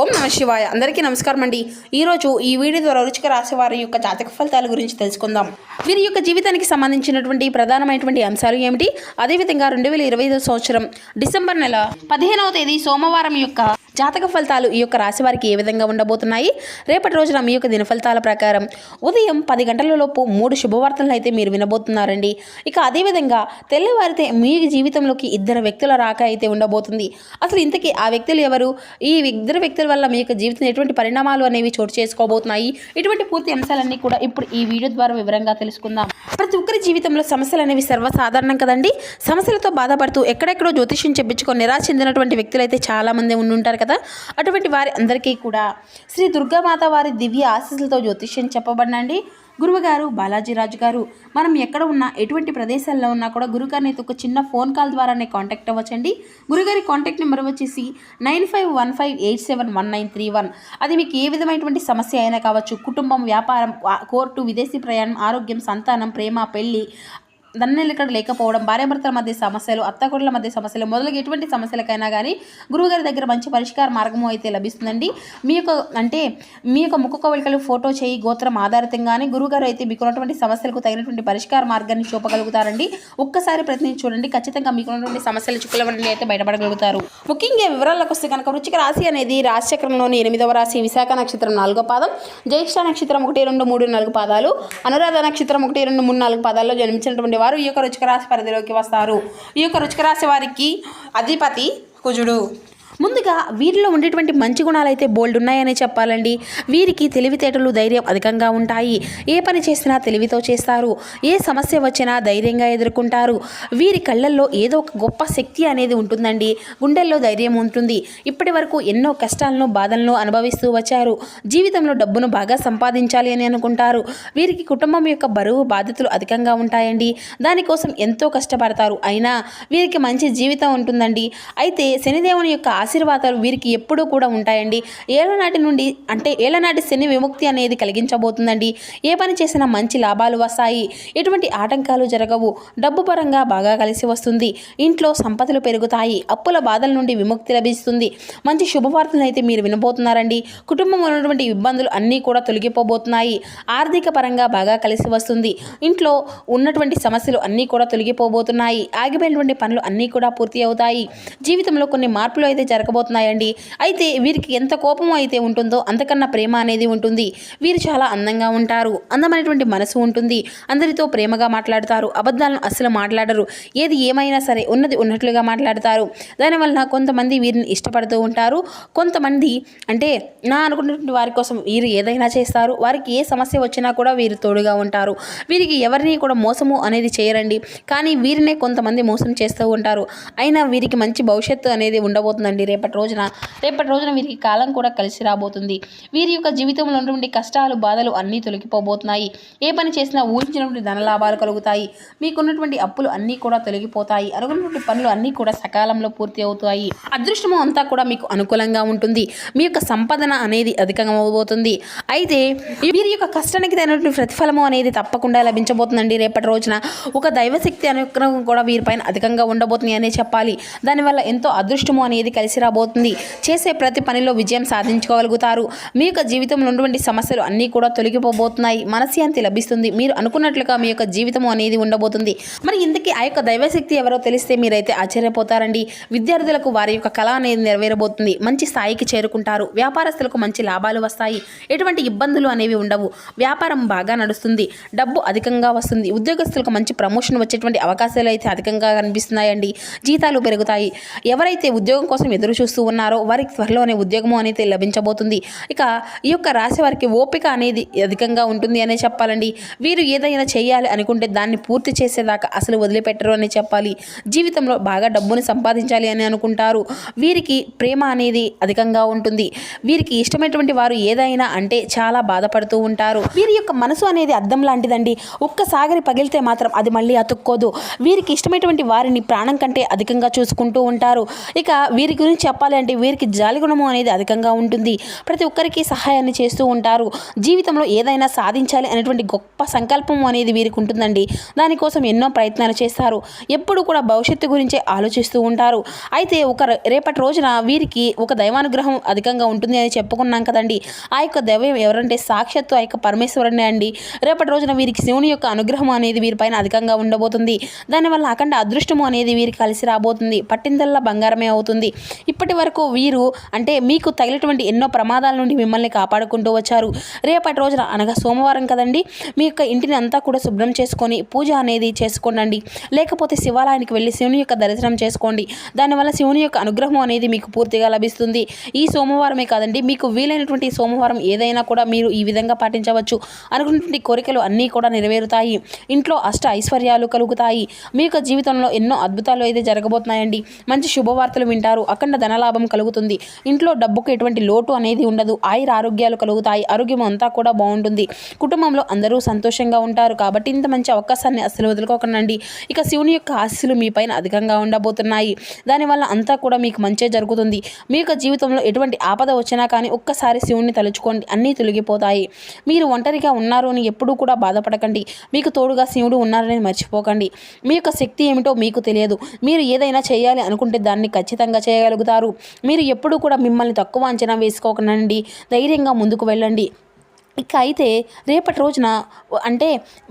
ఓం నమ శివాయ. అందరికీ నమస్కారం అండి. ఈరోజు ఈ వీడియో ద్వారా రుచిక రాశి వారి యొక్క జాతక ఫలితాల గురించి తెలుసుకుందాం. వీరి యొక్క జీవితానికి సంబంధించినటువంటి ప్రధానమైనటువంటి అంశాలు ఏమిటి? అదేవిధంగా రెండు వేల ఇరవై ఐదో సంవత్సరం డిసెంబర్ నెల పదిహేనవ తేదీ సోమవారం యొక్క జాతక ఫలితాలు ఈ యొక్క రాశి వారికి ఏ విధంగా ఉండబోతున్నాయి? రేపటి రోజున మీ యొక్క దిన ఫలితాల ప్రకారం ఉదయం పది గంటల లోపు మూడు శుభవార్తలను అయితే మీరు వినబోతున్నారండి. ఇక అదేవిధంగా తెల్లవారితే మీ జీవితంలోకి ఇద్దరు వ్యక్తుల రాక అయితే ఉండబోతుంది. అసలు ఇంతకీ ఆ వ్యక్తులు ఎవరు? ఈ ఇద్దరు వ్యక్తుల వల్ల మీ యొక్క జీవితంలో ఎటువంటి పరిణామాలు అనేవి చోటు చేసుకోబోతున్నాయి? ఇటువంటి పూర్తి అంశాలన్నీ కూడా ఇప్పుడు ఈ వీడియో ద్వారా వివరంగా తెలుసుకుందాం. ప్రతి ఒక్కరి జీవితంలో సమస్యలు అనేవి సర్వసాధారణం కదండి. సమస్యలతో బాధపడుతూ ఎక్కడెక్కడో జ్యోతిష్యం చెప్పించుకొని నిరాశ చెందినటువంటి వ్యక్తులు అయితే చాలామంది ఉండుంటారు కదా. అటువంటి వారి అందరికీ కూడా శ్రీ దుర్గామాత వారి దివ్య ఆశీస్సులతో జ్యోతిష్యం చెప్పబడినండి. గురువుగారు బాలాజీరాజు గారు మనం ఎక్కడ ఉన్నా ఎటువంటి ప్రదేశాల్లో ఉన్నా కూడా గురుగారిని ఒక చిన్న ఫోన్ కాల్ ద్వారానే కాంటాక్ట్ అవ్వచ్చండి. గురుగారి కాంటాక్ట్ నెంబర్ వచ్చేసి nine five one five eight seven one nine three one. అది మీకు ఏ విధమైనటువంటి సమస్య అయినా కావచ్చు కుటుంబం వ్యాపారం కోర్టు విదేశీ ప్రయాణం ఆరోగ్యం సంతానం ప్రేమ పెళ్ళి దన్నెలు ఇక్కడ లేకపోవడం భార్యాభర్తల మధ్య సమస్యలు అత్తకొడుల మధ్య సమస్యలు మొదలగు ఎటువంటి సమస్యలకైనా కానీ గురువుగారి దగ్గర మంచి పరిష్కార మార్గము అయితే లభిస్తుందండి. మీ యొక్క అంటే మీ యొక్క ముఖ కవలికలు ఫోటో చేయి గోత్రం ఆధారితంగానే గురువుగారు అయితే మీకు ఉన్నటువంటి సమస్యలకు తగినటువంటి పరిష్కార మార్గాన్ని చూపగలుగుతారండి. ఒక్కసారి ప్రయత్నించి చూడండి. ఖచ్చితంగా మీకు ఉన్నటువంటి సమస్యల చుక్కల అయితే బయటపడగలుగుతారు. ముఖ్యంగా వివరాలకు వస్తే కనుక వృచ్చిక రాశి అనేది రాశిచక్రంలోని ఎనిమిదవ రాశి విశాఖ నక్షత్రం నాలుగో పాదం జ్యేష్ఠ నక్షత్రం ఒకటి రెండు మూడు నాలుగు పాదాలు అనురాధ నక్షత్రం ఒకటి రెండు మూడు నాలుగు పాదాల్లో జన్మించినటువంటి వారు ఈ యొక్క రుచికరాశి పరిధిలోకి వస్తారు. ఈ యొక్క రుచికరాశి వారికి అధిపతి కుజుడు. ముందుగా వీరిలో ఉండేటువంటి మంచి గుణాలు అయితే బోల్డ్ ఉన్నాయని చెప్పాలండి. వీరికి తెలివితేటలు ధైర్యం అధికంగా ఉంటాయి. ఏ పని చేసినా తెలివితో చేస్తారు. ఏ సమస్య వచ్చినా ధైర్యంగా ఎదుర్కొంటారు. వీరి కళ్ళల్లో ఏదో ఒక గొప్ప శక్తి అనేది ఉంటుందండి. గుండెల్లో ధైర్యం ఉంటుంది. ఇప్పటి వరకు ఎన్నో కష్టాలను బాధలను అనుభవిస్తూ వచ్చారు. జీవితంలో డబ్బును బాగా సంపాదించాలి అని అనుకుంటారు. వీరికి కుటుంబం యొక్క బరువు బాధ్యతలు అధికంగా ఉంటాయండి. దానికోసం ఎంతో కష్టపడతారు. అయినా వీరికి మంచి జీవితం ఉంటుందండి. అయితే శనిదేవుని యొక్క ఆశీర్వాదాలు వీరికి ఎప్పుడూ కూడా ఉంటాయండి. ఏళ్ళనాటి నుండి అంటే ఏళ్ళనాటి శని విముక్తి అనేది కలిగించబోతుందండి. ఏ పని చేసినా మంచి లాభాలు వస్తాయి. ఎటువంటి ఆటంకాలు జరగవు. డబ్బు పరంగా బాగా కలిసి వస్తుంది. ఇంట్లో సంపదలు పెరుగుతాయి. అప్పుల బాధల నుండి విముక్తి లభిస్తుంది. మంచి శుభవార్తలను అయితే మీరు వినబోతున్నారండి. కుటుంబంలో ఉన్నటువంటి ఇబ్బందులు అన్నీ కూడా తొలగిపోబోతున్నాయి. ఆర్థిక పరంగా బాగా కలిసి వస్తుంది. ఇంట్లో ఉన్నటువంటి సమస్యలు అన్నీ కూడా తొలగిపోబోతున్నాయి. ఆగిపోయినటువంటి పనులు అన్నీ కూడా పూర్తి అవుతాయి. జీవితంలో కొన్ని మార్పులు అయితే జరగబోతున్నాయండి. అయితే వీరికి ఎంత కోపం అయితే ఉంటుందో అంతకన్నా ప్రేమ అనేది ఉంటుంది. వీరు చాలా అందంగా ఉంటారు. అందమైనటువంటి మనసు ఉంటుంది. అందరితో ప్రేమగా మాట్లాడతారు. అబద్ధాలను అస్సలు మాట్లాడరు. ఏది ఏమైనా సరే ఉన్నది ఉన్నట్లుగా మాట్లాడతారు. దానివల్ల కొంతమంది వీరిని ఇష్టపడుతూ ఉంటారు. కొంతమంది అంటే నా అనుకున్నటువంటి వారి కోసం వీరు ఏదైనా చేస్తారు. వారికి ఏ సమస్య వచ్చినా కూడా వీరు తోడుగా ఉంటారు. వీరికి ఎవరిని కూడా మోసము అనేది చేయరండి. కానీ వీరినే కొంతమంది మోసం చేస్తూ ఉంటారు. అయినా వీరికి మంచి భవిష్యత్తు అనేది ఉండబోతుందండి. రేపటి రోజున రేపటి రోజున వీరికి కాలం కూడా కలిసి రాబోతుంది. వీరి యొక్క జీవితంలో ఉన్నటువంటి కష్టాలు బాధలు అన్నీ తొలగిపోబోతున్నాయి. ఏ పని చేసినా ఊహించినటువంటి ధన లాభాలు కలుగుతాయి. మీకున్నటువంటి అప్పులు అన్నీ కూడా తొలగిపోతాయి. అనుకున్నటువంటి పనులు అన్నీ కూడా సకాలంలో పూర్తి అవుతాయి. అదృష్టము అంతా కూడా మీకు అనుకూలంగా ఉంటుంది. మీ యొక్క సంపాదన అనేది అధికంగా అయితే వీరి యొక్క కష్టానికి తగినటువంటి ప్రతిఫలము అనేది తప్పకుండా లభించబోతుందండి రేపటి రోజున. ఒక దైవశక్తి అనుగ్రహం కూడా వీరిపైన అధికంగా ఉండబోతుంది అనే చెప్పాలి. దానివల్ల ఎంతో అదృష్టము అనేది కలిసి రాబోతుంది. చేసే ప్రతి పనిలో విజయం సాధించుకోగలుగుతారు. మీ యొక్క జీవితంలో ఉన్నటువంటి సమస్యలు అన్నీ కూడా తొలగిపోబోతున్నాయి. మనశ్శాంతి లభిస్తుంది. మీరు అనుకున్నట్లుగా మీ యొక్క జీవితం అనేది ఉండబోతుంది. మరి ఇంతకీ ఆ యొక్క దైవశక్తి ఎవరో తెలిస్తే మీరైతే ఆశ్చర్యపోతారండి. విద్యార్థులకు వారి యొక్క కళ అనేది నెరవేరబోతుంది. మంచి స్థాయికి చేరుకుంటారు. వ్యాపారస్తులకు మంచి లాభాలు వస్తాయి. ఎటువంటి ఇబ్బందులు అనేవి ఉండవు. వ్యాపారం బాగా నడుస్తుంది. డబ్బు అధికంగా వస్తుంది. ఉద్యోగస్తులకు మంచి ప్రమోషన్ వచ్చేటువంటి అవకాశాలు అయితే అధికంగా కనిపిస్తున్నాయండి. జీతాలు పెరుగుతాయి. ఎవరైతే ఉద్యోగం కోసం ఎదురు చూస్తూ ఉన్నారో వారికి త్వరలోనే ఉద్యోగము అనేది లభించబోతుంది. ఇక ఈ యొక్క రాశి వారికి ఓపిక అనేది అధికంగా ఉంటుంది అనే చెప్పాలండి. వీరు ఏదైనా చేయాలి అనుకుంటే దాన్ని పూర్తి చేసేదాకా అసలు వదిలిపెట్టరు అని చెప్పాలి. జీవితంలో బాగా డబ్బును సంపాదించాలి అని అనుకుంటారు. వీరికి ప్రేమ అనేది అధికంగా ఉంటుంది. వీరికి ఇష్టమైనటువంటి వారు ఏదైనా అంటే చాలా బాధపడుతూ ఉంటారు. వీరి యొక్క మనసు అనేది అద్దం లాంటిదండి. ఒక్క సాగరి పగిలితే మాత్రం అది మళ్ళీ అతుక్కోదు. వీరికి ఇష్టమైనటువంటి వారిని ప్రాణం కంటే అధికంగా చూసుకుంటూ ఉంటారు. ఇక వీరికి గురించి చెప్పాలంటే వీరికి జాలి గుణము అనేది అధికంగా ఉంటుంది. ప్రతి ఒక్కరికి సహాయాన్ని చేస్తూ ఉంటారు. జీవితంలో ఏదైనా సాధించాలి అనేటువంటి గొప్ప సంకల్పం అనేది వీరికి ఉంటుందండి. దానికోసం ఎన్నో ప్రయత్నాలు చేస్తారు. ఎప్పుడు కూడా భవిష్యత్తు గురించే ఆలోచిస్తూ ఉంటారు. అయితే ఒక రేపటి రోజున వీరికి ఒక దైవానుగ్రహం అధికంగా ఉంటుంది అని చెప్పుకున్నాం కదండి. ఆ యొక్క దైవం ఎవరంటే సాక్షాత్తు ఆ యొక్క పరమేశ్వరుడే అండి. రేపటి రోజున వీరికి శివుని యొక్క అనుగ్రహం అనేది వీరిపైన అధికంగా ఉండబోతుంది. దానివల్ల అఖండ అదృష్టము అనేది వీరికి కలిసి రాబోతుంది. పట్టిందల్లా బంగారమే అవుతుంది. ఇప్పటి వరకు వీరు అంటే మీకు తగిలినటువంటి ఎన్నో ప్రమాదాల నుండి మిమ్మల్ని కాపాడుకుంటూ వచ్చారు. రేపటి రోజున అనగా సోమవారం కదండి మీ యొక్క ఇంటిని అంతా కూడా శుభ్రం చేసుకొని పూజ అనేది చేసుకోండి లేకపోతే శివాలయానికి వెళ్ళి శివుని యొక్క దర్శనం చేసుకోండి. దానివల్ల శివుని యొక్క అనుగ్రహం అనేది మీకు పూర్తిగా లభిస్తుంది. ఈ సోమవారమే కాదండి మీకు వీలైనటువంటి సోమవారం ఏదైనా కూడా మీరు ఈ విధంగా పాటించవచ్చు. అనుకున్నటువంటి కోరికలు అన్నీ కూడా నెరవేరుతాయి. ఇంట్లో అష్ట ఐశ్వర్యాలు కలుగుతాయి. మీ యొక్క జీవితంలో ఎన్నో అద్భుతాలు అయితే జరగబోతున్నాయండి. మంచి శుభవార్తలు వింటారు. అక్కడ అఖండ ధనలాభం కలుగుతుంది. ఇంట్లో డబ్బుకు ఎటువంటి లోటు అనేది ఉండదు. ఆయుర ఆరోగ్యాలు కలుగుతాయి. ఆరోగ్యం అంతా కూడా బాగుంటుంది. కుటుంబంలో అందరూ సంతోషంగా ఉంటారు కాబట్టి ఇంత మంచి అవకాశాన్ని అస్సలు వదులుకోకండి ఇక శివుని యొక్క ఆశీస్సులు మీ పైన అధికంగా ఉండబోతున్నాయి. దానివల్ల అంతా కూడా మీకు మంచే జరుగుతుంది. మీ యొక్క జీవితంలో ఎటువంటి ఆపద వచ్చినా కానీ ఒక్కసారి శివుణ్ణి తలుచుకోండి. అన్నీ తొలగిపోతాయి. మీరు ఒంటరిగా ఉన్నారు అని ఎప్పుడూ కూడా బాధపడకండి. మీకు తోడుగా శివుడు ఉన్నారని మర్చిపోకండి. మీ యొక్క శక్తి ఏమిటో మీకు తెలియదు. మీరు ఏదైనా చేయాలి అనుకుంటే దాన్ని ఖచ్చితంగా చేయగలుగుతారు మీరు ఎప్పుడూ కూడా మిమ్మల్ని తక్కువ అంచనా వేసుకోకనండి ధైర్యంగా ముందుకు వెళ్ళండి. ఇక అయితే రేపటి రోజున అంటే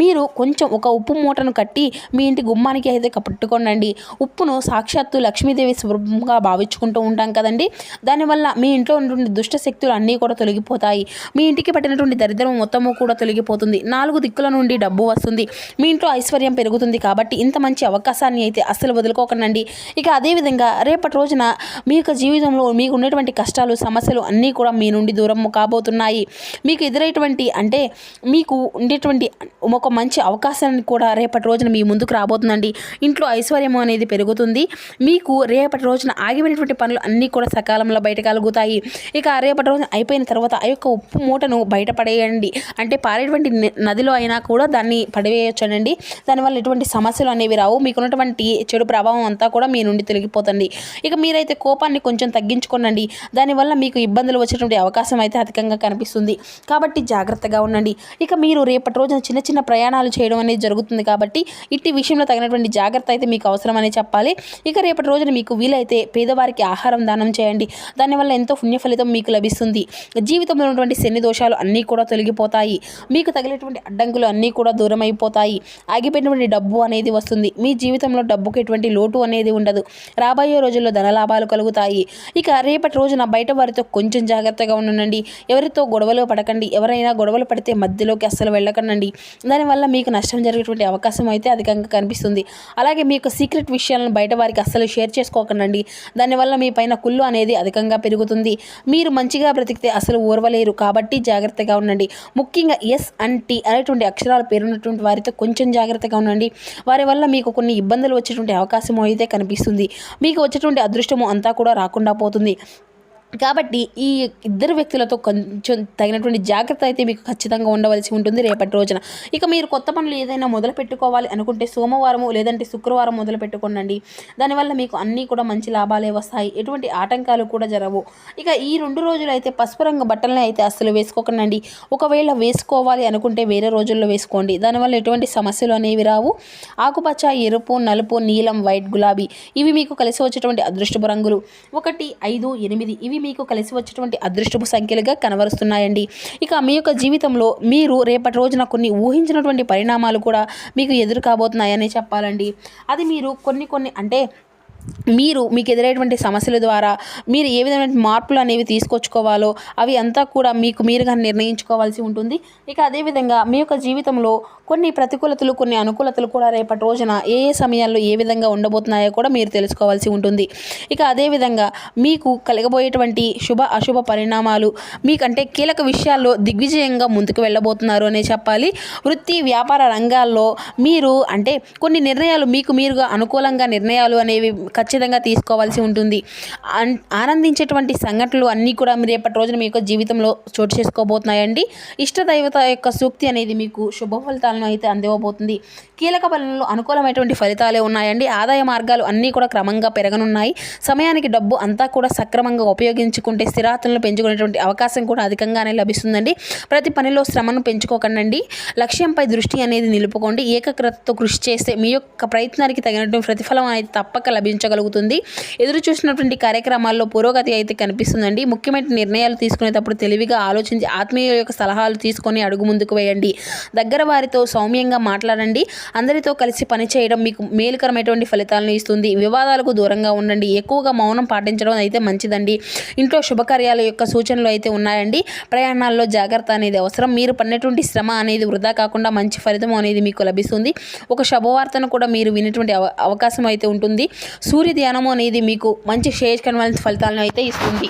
మీరు కొంచెం ఒక ఉప్పు మూటను కట్టి మీ ఇంటి గుమ్మానికి అయితే పట్టుకోండి ఉప్పును సాక్షాత్తు లక్ష్మీదేవి స్వరూపంగా భావించుకుంటూ ఉంటాం కదండి. దానివల్ల మీ ఇంట్లో ఉన్నటువంటి దుష్ట శక్తులు అన్నీ కూడా తొలగిపోతాయి. మీ ఇంటికి పట్టినటువంటి దరిద్రం మొత్తము కూడా తొలగిపోతుంది. నాలుగు దిక్కుల నుండి డబ్బు వస్తుంది. మీ ఇంట్లో ఐశ్వర్యం పెరుగుతుంది కాబట్టి ఇంత మంచి అవకాశాన్ని అయితే అస్సలు వదులుకోకండి ఇక అదేవిధంగా రేపటి రోజున మీ యొక్క జీవితంలో మీకు ఉండేటువంటి కష్టాలు సమస్యలు అన్నీ కూడా మీ నుండి దూరం కాబోతున్నాయి. మీకు ఉండేటువంటి అంటే మీకు ఉండేటువంటి ఒక మంచి అవకాశాన్ని కూడా రేపటి రోజున మీ ముందుకు రాబోతుందండి. ఇంట్లో ఐశ్వర్యం అనేది పెరుగుతుంది. మీకు రేపటి రోజున ఆగిపోయినటువంటి పనులు అన్నీ కూడా సకాలంలో బయట కలుగుతాయి ఇక రేపటి రోజున అయిపోయిన తర్వాత ఆ యొక్క ఉప్పు మూటను బయటపడేయండి. అంటే పారేటువంటి నదిలో అయినా కూడా దాన్ని పడివేయొచ్చండి దానివల్ల ఎటువంటి సమస్యలు అనేవి రావు. మీకున్నటువంటి చెడు ప్రభావం అంతా కూడా మీ నుండి తొలగిపోతుంది. ఇక మీరైతే కోపాన్ని కొంచెం తగ్గించుకోనండి. దానివల్ల మీకు ఇబ్బందులు వచ్చేటువంటి అవకాశం అయితే అధికంగా కనిపిస్తుంది. కాబట్టి జాగ్రత్తగా ఉండండి. ఇక మీరు రేపటి రోజున చిన్న చిన్న ప్రయాణాలు చేయడం అనేది జరుగుతుంది కాబట్టి ఇట్టి విషయంలో తగినటువంటి జాగ్రత్త అయితే మీకు అవసరమని చెప్పాలి. ఇక రేపటి రోజున మీకు వీలైతే పేదవారికి ఆహారం దానం చేయండి. దానివల్ల ఎంతో పుణ్య ఫలితం మీకు లభిస్తుంది. జీవితంలో ఉన్నటువంటి శని దోషాలు అన్నీ కూడా తొలగిపోతాయి. మీకు తగిలేటువంటి అడ్డంకులు అన్నీ కూడా దూరం అయిపోతాయి ఆగిపోయినటువంటి డబ్బు అనేది వస్తుంది. మీ జీవితంలో డబ్బుకు ఎటువంటి లోటు అనేది ఉండదు. రాబోయే రోజుల్లో ధనలాభాలు కలుగుతాయి. ఇక రేపటి రోజున బయట వారితో కొంచెం జాగ్రత్తగా ఉండండి. ఎవరితో గొడవలు పడకండి. ఎవరైనా గొడవలు పడితే మధ్యలోకి అస్సలు వెళ్ళకండి దానివల్ల మీకు నష్టం జరిగేటువంటి అవకాశం అయితే అధికంగా కనిపిస్తుంది. అలాగే మీకు సీక్రెట్ విషయాలను బయట వారికి అస్సలు షేర్ చేసుకోకండి దానివల్ల మీ పైన కుళ్ళు అనేది అధికంగా పెరుగుతుంది. మీరు మంచిగా బ్రతికితే అసలు ఓర్వలేరు కాబట్టి జాగ్రత్తగా ఉండండి. ముఖ్యంగా ఎస్ అండ్ టీ అనేటువంటి అక్షరాలు పేరున్నటువంటి వారితో కొంచెం జాగ్రత్తగా ఉండండి. వారి వల్ల మీకు కొన్ని ఇబ్బందులు వచ్చేటువంటి అవకాశం అయితే కనిపిస్తుంది. మీకు వచ్చేటువంటి అదృష్టము అంతా కూడా రాకుండా పోతుంది. కాబట్టి ఈ ఇద్దరు వ్యక్తులతో కొంచెం తగినటువంటి జాగ్రత్త అయితే మీకు ఖచ్చితంగా ఉండవలసి ఉంటుంది రేపటి రోజున. ఇక మీరు కొత్త పనులు ఏదైనా మొదలు పెట్టుకోవాలి అనుకుంటే సోమవారము లేదంటే శుక్రవారం మొదలు పెట్టుకోండి దానివల్ల మీకు అన్నీ కూడా మంచి లాభాలే వస్తాయి. ఎటువంటి ఆటంకాలు కూడా జరగవు. ఇక ఈ రెండు రోజులు అయితే పసుపు రంగు బట్టలని అయితే అస్సలు వేసుకోకండి ఒకవేళ వేసుకోవాలి అనుకుంటే వేరే రోజుల్లో వేసుకోండి. దానివల్ల ఎటువంటి సమస్యలు అనేవి రావు. ఆకుపచ్చ ఎరుపు నలుపు నీలం వైట్ గులాబీ ఇవి మీకు కలిసి వచ్చేటువంటి అదృష్టపు రంగులు. ఒకటి ఐదు ఎనిమిది ఇవి మీకు కలిసి వచ్చేటువంటి అదృష్టపు సంఖ్యలుగా కనబరుస్తున్నాయండి. ఇక మీ యొక్క జీవితంలో మీరు రేపటి రోజున కొన్ని ఊహించినటువంటి పరిణామాలు కూడా మీకు ఎదురు కాబోతున్నాయని చెప్పాలండి. అది మీరు కొన్ని కొన్ని అంటే మీరు మీకు ఎదురైనటువంటి సమస్యల ద్వారా మీరు ఏ విధమైన మార్పులు అనేవి తీసుకొచ్చుకోవాలో అవి అంతా కూడా మీకు మీరుగా నిర్ణయించుకోవాల్సి ఉంటుంది. ఇక అదేవిధంగా మీ యొక్క జీవితంలో కొన్ని ప్రతికూలతలు కొన్ని అనుకూలతలు కూడా రేపటి రోజున ఏ ఏ సమయాల్లో ఏ విధంగా ఉండబోతున్నాయో కూడా మీరు తెలుసుకోవాల్సి ఉంటుంది. ఇక అదేవిధంగా మీకు కలగబోయేటువంటి శుభ అశుభ పరిణామాలు మీకంటే కీలక విషయాల్లో దిగ్విజయంగా ముందుకు వెళ్ళబోతున్నారు అనే చెప్పాలి. వృత్తి వ్యాపార రంగాల్లో మీరు అంటే కొన్ని నిర్ణయాలు మీకు మీరుగా అనుకూలంగా నిర్ణయాలు అనేవి ఖచ్చితంగా తీసుకోవాల్సి ఉంటుంది. ఆనందించేటువంటి సంఘటనలు అన్నీ కూడా మీరు రేపటి రోజున మీ యొక్క జీవితంలో చోటు చేసుకోబోతున్నాయండి. ఇష్ట దైవత యొక్క సూక్తి అనేది మీకు శుభ ఫలితాలను అయితే అందివ్వబోతుంది. కీలక పనులు అనుకూలమైనటువంటి ఫలితాలే ఉన్నాయండి. ఆదాయ మార్గాలు అన్నీ కూడా క్రమంగా పెరగనున్నాయి. సమయానికి డబ్బు అంతా కూడా సక్రమంగా ఉపయోగించుకుంటే స్థిరాతులను పెంచుకునేటువంటి అవకాశం కూడా అధికంగానే లభిస్తుందండి. ప్రతి పనిలో శ్రమను పెంచుకోకండి లక్ష్యంపై దృష్టి అనేది నిలుపుకోండి. ఏకాగ్రతతో కృషి చేస్తే మీ యొక్క ప్రయత్నానికి తగినటువంటి ప్రతిఫలం అనేది తప్పక అందించగలుగుతుంది ఎదురు చూసినటువంటి కార్యక్రమాల్లో పురోగతి అయితే కనిపిస్తుందండి. ముఖ్యమైన నిర్ణయాలు తీసుకునేటప్పుడు తెలివిగా ఆలోచించి ఆత్మీయుల యొక్క సలహాలు తీసుకొని అడుగు ముందుకు వేయండి. దగ్గర వారితో సౌమ్యంగా మాట్లాడండి. అందరితో కలిసి పనిచేయడం మీకు మేలుకరమైనటువంటి ఫలితాలను ఇస్తుంది. వివాదాలకు దూరంగా ఉండండి. ఎక్కువగా మౌనం పాటించడం అయితే మంచిదండి. ఇంట్లో శుభకార్యాల యొక్క సూచనలు అయితే ఉన్నాయండి. ప్రయాణాల్లో జాగ్రత్త అనేది అవసరం. మీరు పడినటువంటి శ్రమ అనేది వృధా కాకుండా మంచి ఫలితం అనేది మీకు లభిస్తుంది. ఒక శుభవార్తను కూడా మీరు వినేటువంటి అవ అవకాశం అయితే ఉంటుంది. సూర్య ధ్యానము అనేది మీకు మంచి శ్రేయస్కరమైన ఫలితాలను అయితే ఇస్తుంది.